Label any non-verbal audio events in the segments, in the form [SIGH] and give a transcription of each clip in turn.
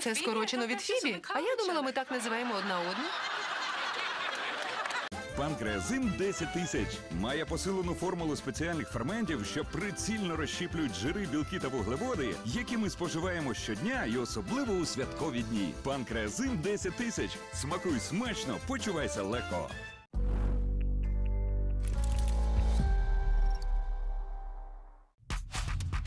Це скорочено від Фібі. А я думала, ми так називаємо одна одну. Панкреазин 10 тисяч має посилену формулу спеціальних ферментів, що прицільно розщіплюють жири, білки та вуглеводи, які ми споживаємо щодня і особливо у святкові дні. Панкреазин 10 тисяч. Смакуй смачно, почувайся легко.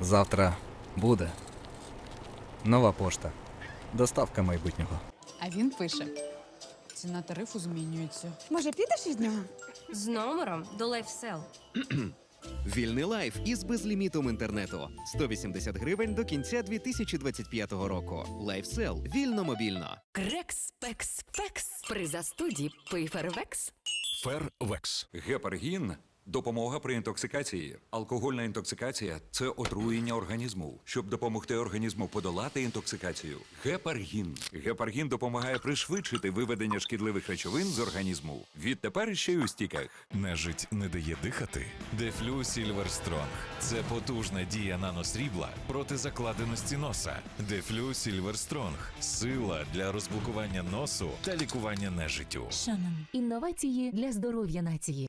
Завтра буде. Нова пошта. Доставка майбутнього. А він пише: ціна тарифу змінюється. Може, підеш від нього? З номером до LifeSell. [CLEARS THROAT] Вільний лайф із безлімітом інтернету 180 гривень до кінця 2025 року. Лайфсел вільно мобільно. Крекс, пекс, пекс. При застуді пий фервекс. Фервекс. Гепаргін допомога при інтоксикації. Алкогольна інтоксикація це отруєння організму. Щоб допомогти організму подолати інтоксикацію. Гепаргін. Гепаргін допомагає пришвидшити виведення шкідливих речовин з організму. Відтепер ще й у стіках. Нежить не дає дихати. Дефлю Сільвер Стронг. Це потужна дія наносрібла проти закладеності носа. Дефлю Сільвер Стронг. Сила для розблокування носу та лікування нежиттю. Шанон. Інновації для здоров'я нації.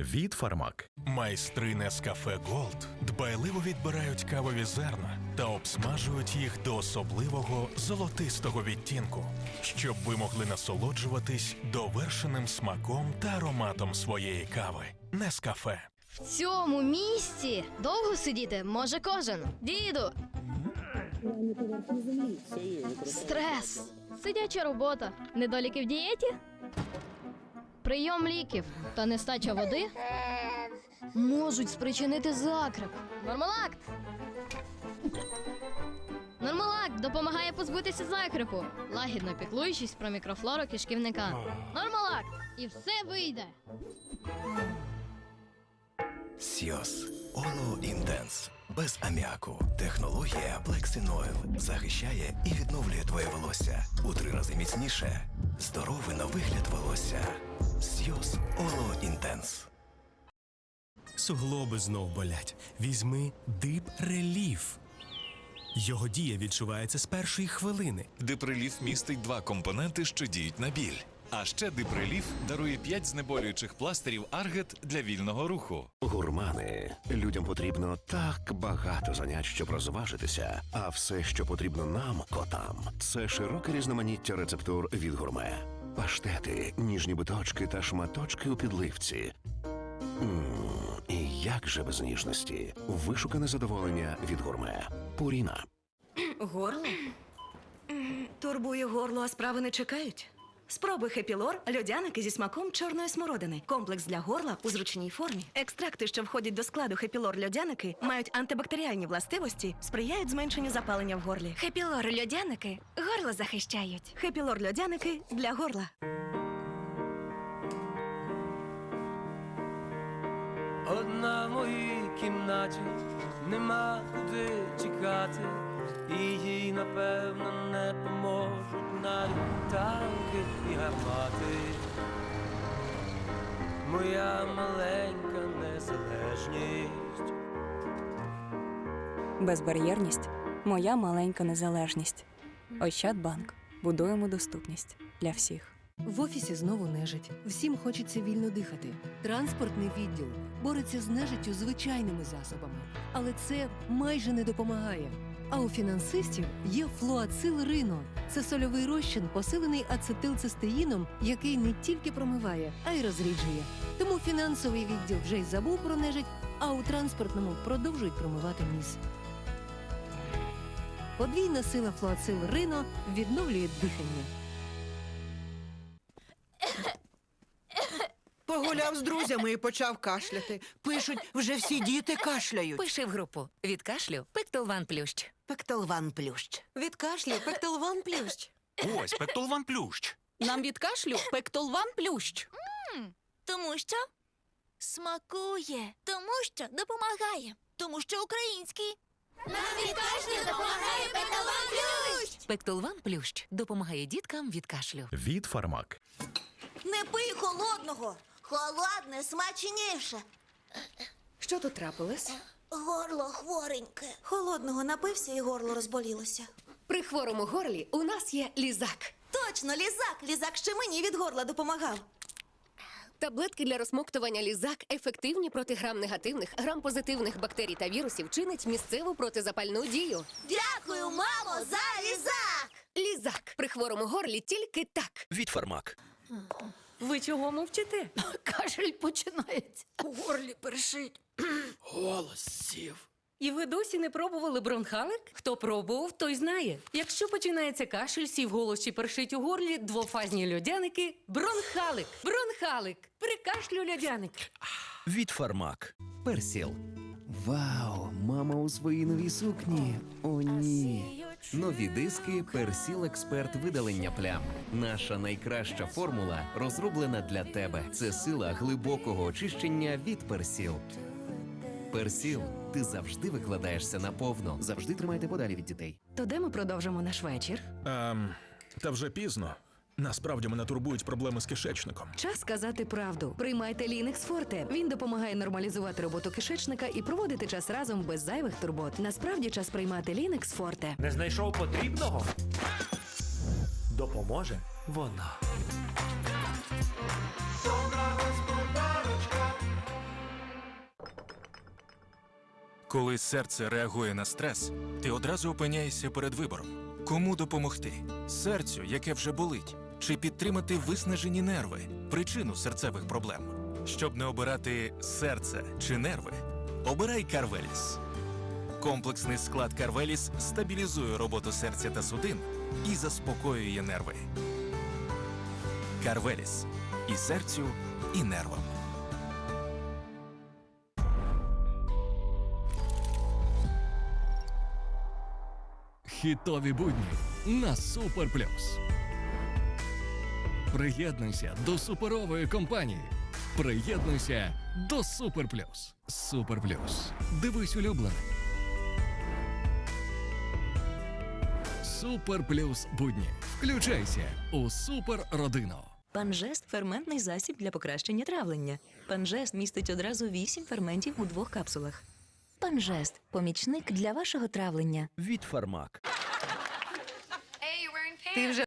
Від Фармак. Майстри Нескафе Голд дбайливо відбирають кавові зерна та обсмажують їх до особливого золотистого відтінку, щоб ви могли насолоджуватись довершеним смаком та ароматом своєї кави. Нескафе. В цьому місці довго сидіти може кожен. Діду. Стрес. Сидяча робота. Недоліки в дієті. Прийом ліків та нестача води можуть спричинити закреп. Нормалакт. Нормалакт допомагає позбутися закрепу, лагідно піклуючись про мікрофлору кишківника. Нормалакт! І все вийде. Сіос. Оло Інтенс. Без аміаку. Технологія Black Oil захищає і відновлює твоє волосся у три рази міцніше. Здоровий на вигляд волосся. Сіос Оло Інтенс. Суглоби знов болять. Візьми дип реліф. Його дія відчувається з першої хвилини. Диприліф містить два компоненти, що діють на біль. А ще Диприліф дарує 5 знеболюючих пластирів Аргет для вільного руху. Гурмани. Людям потрібно так багато занять, щоб розважитися. А все, що потрібно нам, котам, це широке різноманіття рецептур від гурме. Паштети, ніжні биточки та шматочки у підливці. Мм, і як же без ніжності? Вишукане задоволення від гурме. Пуріна. Горло? Турбує горло, а справи не чекають. Спробуй хепілор, льодяники зі смаком чорної смородини. Комплекс для горла у зручній формі. Екстракти, що входять до складу хепілор льодяники, мають антибактеріальні властивості, сприяють зменшенню запалення в горлі. Хепілор льодяники горло захищають. Хепілор льодяники для горла. Одна в моїй кімнаті нема куди тікати, напевно не поможуть навіть танки і гармати. Моя маленька незалежність. Безбар'єрність моя маленька незалежність. Ощадбанк. Будуємо доступність для всіх. В офісі знову нежить. Всім хочеться вільно дихати. Транспортний відділ бореться з нежиттю звичайними засобами, але це майже не допомагає. А у фінансистів є флуацил Рино. Це сольовий розчин, посилений ацетилцистеїном, який не тільки промиває, а й розріджує. Тому фінансовий відділ вже й забув про нежить, а у транспортному продовжують промивати ніс. Подвійна сила флуацил Рино відновлює дихання. Погуляв з друзями і почав кашляти. Пишуть, вже всі діти кашляють. Пиши в групу. Від кашлю Пектолван Плющ. Пектолван плющ. Від кашлю пектолван плющ. Ось Пектолван Плющ. Нам від кашлю пектолван плющ. Тому що смакує, тому що допомагає, тому що український. Нам від кашлю допомагає пекалон плющ! Пектолван Плющ допомагає діткам від кашлю. Від Фармак. Не пий холодного. Холодне смачніше. Що тут трапилось? Горло хвореньке. Холодного напився і горло розболілося. При хворому горлі у нас є лізак. Точно, лізак. Лізак ще мені від горла допомагав. Таблетки для розмоктування лізак ефективні проти грам-негативних, грам-позитивних бактерій та вірусів чинять місцеву протизапальну дію. Дякую, мамо, за лізак! Лізак при хворому горлі тільки так. Від Фармак. Ви чого мовчите? [LAUGHS] Кашель починається. У горлі першить. [CLEARS THROAT] Голос сів. І ви досі не пробували бронхалик? Хто пробував, той знає. Якщо починається кашель, сів голос чи першить у горлі, двофазні льодяники бронхалик. Бронхалик. При кашлю льодяник. Від Фармак. Персіл. Вау, мама у своїй новій сукні. О, ні. Нові диски Персіл Експерт видалення плям. Наша найкраща формула розроблена для тебе. Це сила глибокого очищення від Персіл. Персіл, ти завжди викладаєшся наповно. Завжди тримайте подалі від дітей. То де ми продовжимо наш вечір? Ем, та вже пізно. Насправді мене турбують проблеми з кишечником. Час сказати правду. Приймайте Лінекс Форте. Він допомагає нормалізувати роботу кишечника і проводити час разом без зайвих турбот. Насправді час приймати Лінекс Форте. Не знайшов потрібного? Допоможе вона. Коли серце реагує на стрес, ти одразу опиняєшся перед вибором. Кому допомогти? Серцю, яке вже болить, чи підтримати виснажені нерви, причину серцевих проблем. Щоб не обирати серце чи нерви, обирай Карвеліс. Комплексний склад Карвеліс стабілізує роботу серця та судин і заспокоює нерви. Карвеліс і серцю, і нервам. Хітові будні на Супер Плюс. Приєднуйся до суперової компанії. Приєднуйся до Супер Плюс. Супер Плюс. Дивись улюблене. Супер Плюс будні. Включайся у супер родину. Панжест ферментний засіб для покращення травлення. Панжест містить одразу вісім ферментів у двох капсулах. Панжест помічник для вашого травлення. Від Фармак. Ти вже